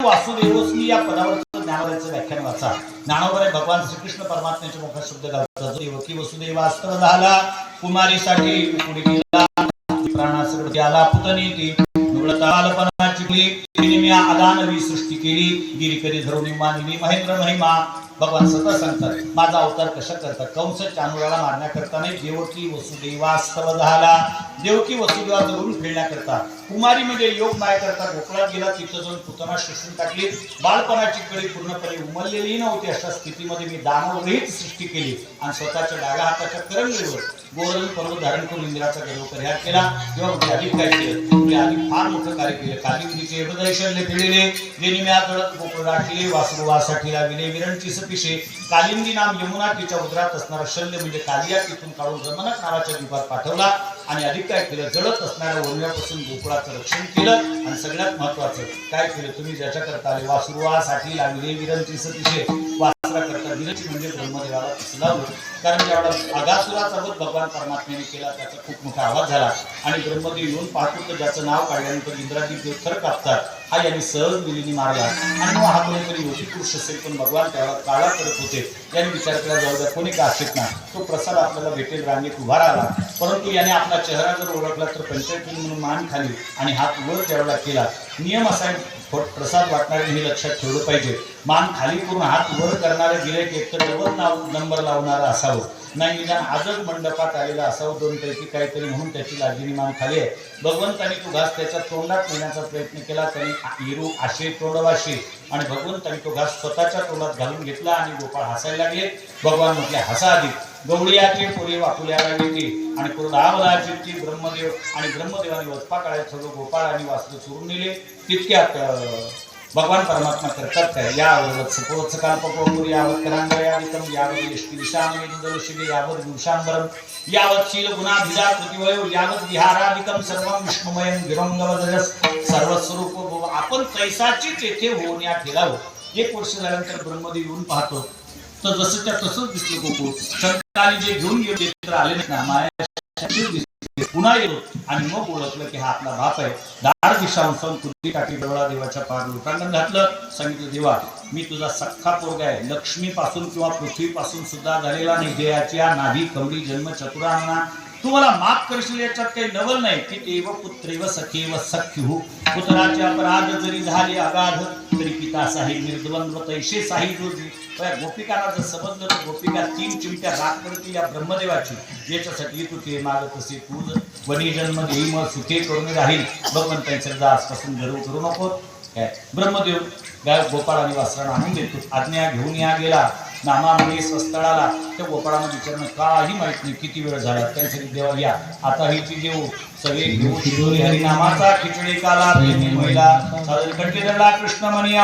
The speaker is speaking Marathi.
वासुदेवस्मी या पदावरचं ज्ञानोबाचं व्याख्यान वाचा. ज्ञानोबर भगवान श्रीकृष्ण परमात्म्याच्या मुखात शब्द घालतात जो देवकी वसुदेवास्त्र झाला कुमारीसाठी उकुडी गेला प्राणासकट आला पुतनी ती नुगळता आलपणाची अदानवी सृष्टी केली. गिरी करी धरून मानली महेंद्र महिमा भगवान सतत सांगतात. माझा अवतार कशा करतात? कंस चानुराला मारण्याकरता नाही. देवकी वसुदेवास्तव झाला. देवकी वसुदेवा जवळून फिरण्याकरता. कुमारीमध्ये योग माया करता गोकुळात गेला. तिथं जाऊन पुतना शोषून टाकली. बालपणाची कळी पूर्णपणे उमललेली नव्हती. अशा स्थितीमध्ये मी दानवरहित सृष्टी केली. आणि स्वतःच्या डाव्या हाताच्या करंगळीवर गोवर्धन पर्वत धारण करून इंदिराचा गर्व परिहार केला. तेव्हा म्हणजे अधिक काय केलं? म्हणजे अधिक फार मोठं कार्य केलं. कालिंदीचे हृदयशल्य केलेले जेणे मी गोकुळ राखले वासुवासाठी लागले विरणची सपिशे. कालिंदी नाम यमुना तिच्या उदरात असणारा शल्य म्हणजे कालिया तिथून काढून रमणक नावाच्या द्वीपात पाठवला. आणि अधिक काय केलं जळत असणाऱ्या वनव्यापासून गोकुळाचं रक्षण केलं. आणि सगळ्यात महत्वाचं काय केलं तुम्ही ज्याच्याकरता आले? वासुरुवासाठी लागले विरणची सपिशे. करता म्हणजे ब्रह्मदेवाला लावलं कारण जेवढा अगासुराचा सर्वच भगवान परमात्म्याने केला त्याचा खूप मोठा आवाज झाला. आणि ब्रह्मदेव येऊन पाहतो तर ज्याचं नाव काढल्यानंतर इंद्रादी देव खरं कापतात. हा यांनी सहज मुलींनी मारला. आणि मग हा कोणीतरी योगी पुरुष असेल पण भगवान त्याला काळा करत होते. याने विचार केला जाऊ द्या कोणी का असेल ना? तो प्रसाद आपल्याला भेटेल रांगेत उभा राहिला. परंतु याने आपला चेहरा जर ओळखला तर पंचायत म्हणून मान खाली आणि हात वर जेवढा केला. नियम असा आहे, प्रसाद वाटणारे हे लक्षात ठेवलं पाहिजे. मान खाली करून हात वर करणारे गिरेक एक तर डबल नाव नंबर लावणारा असावं. नाही निदान आजच मंडपात आलेला असावं दोन पैकी काहीतरी म्हणून त्याची लागिनी मान खाली आहे. भगवंताने तू घास त्याच्या तोंडात नेण्याचा प्रयत्न केला त्याने हिरू आशे तोंडवाशे आणि भगवंताने तो घास स्वतःच्या तोंडात घालून घेतला आणि गोपाळ हसायला लागले. भगवान म्हटले हसा आधी. गवळीयाचे पुरे वाकुल्याला येते आणि कुरडावलाची ब्रह्मदेव आणि ब्रह्मदेवाने वचपा काढायला सगळं गोपाळ आणि वासरू चोरून नेले. तितक्यात भगवान परमात्मा करतात काय? यावर सपोच काल्पकोपुर यावत करांगयादिकम यावत यष्टी विषामेंदलशिवे यावत दिवसांबरम यावत शील गुणाभिजा कृतिवयो यावत विहारादिकम सर्वं विष्णुमयं विरंगवदजस सर्वस्वरूप भव. आपण तैसाचीच येथे होऊन या ठेलावं एक वर्ष झाल्यानंतर ब्रह्मदेव येऊन पाहतो. तर जसं त्या तसंच दिसलं गोकुळ. शंकराने जे घेऊन गेले तर आले नाही ना माया पुन्हा येतो आणि मग ओळखलं की हा आपला बाप आहे. दार दिशांसून कुर्ती टाकी डोळा देवाच्या पार लोकांना घातलं. सांगितलं देवा मी तुझा सख्खा पोरगा आहे. लक्ष्मी पासून किंवा पृथ्वी पासून सुद्धा झालेला नाही. देहाची नाभी कवडी जन्म चतुरांना तू मला माफ करशील याच्यात काही नवल नाही. की देव पुत्रेव सखेव सख्यू. पुत्राचे अपराध जरी झाले अगाध तरी पिता साही निर्द्वंद्व तैशे साही जोडली गोपिकाला जर समजलं तर गोपिका तीन चिमट्या राग करते या ब्रह्मदेवाची. याच्यासाठी तू ते मागत असे तू वनी जन्म देई मग सुखे करून राहील. भगवंतांच्या जा आजपासून गर्व करू नको काय? ब्रह्मदेव गाय गोपाळ आणि वासरांना आणून देतो. आज्ञा घेऊन या गेला. नामामध्ये स्वस्थळाला त्या गोपाळानं विचारणं काही माहीत नाही किती वेळ झाला? त्यांसाठी देवा या. आता ही ती देऊ. सगळे घेऊ शिजोरी हरिनामाचा खिचडी काला महिला सादर कंठीधरला कृष्णमणी